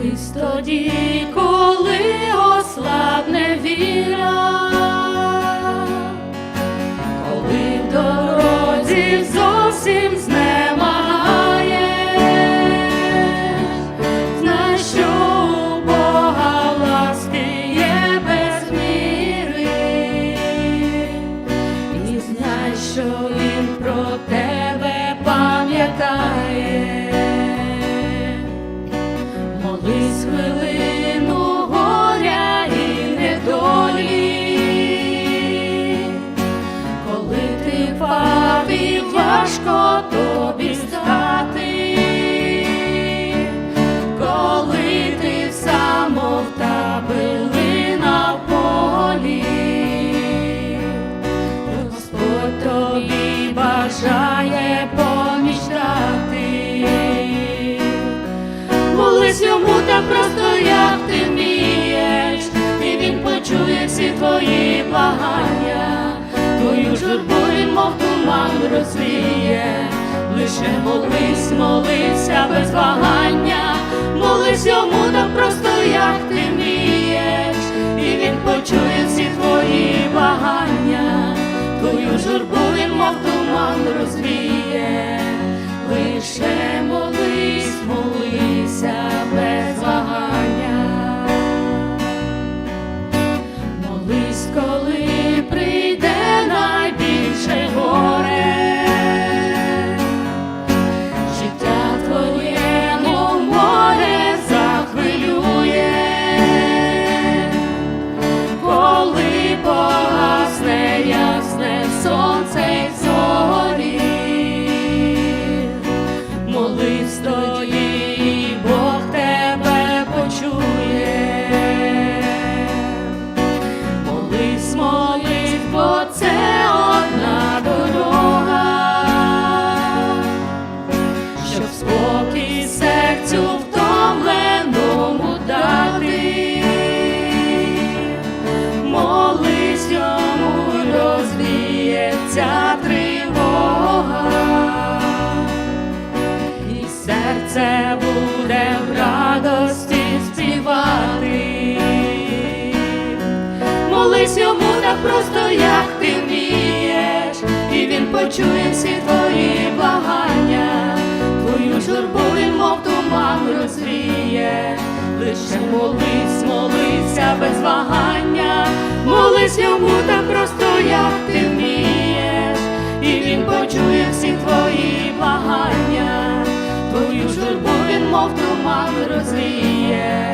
Молись тоді, коли ослабне віра, Молись хвилину горя і недолі, коли ти впав важко тобі коли ти самов та билина в полі, Господь тобі бажає Йому так просто, як ти вмієш, і він почує всі твої благання, твою журбу він, мов туман розвіє, лише молись, молися без вагання, молись йому так просто, як ти вмієш, і він почує всі твої благання, твою журбу він, мов туман розвіє, так просто, як ти вмієш, і він почує всі твої благання, твою журбу він, мов туман розвіє, лише молись, молися без вагання, молись йому так просто, як ти вмієш, і він почує всі твої благання, твою журбу він, мов туман розвіє.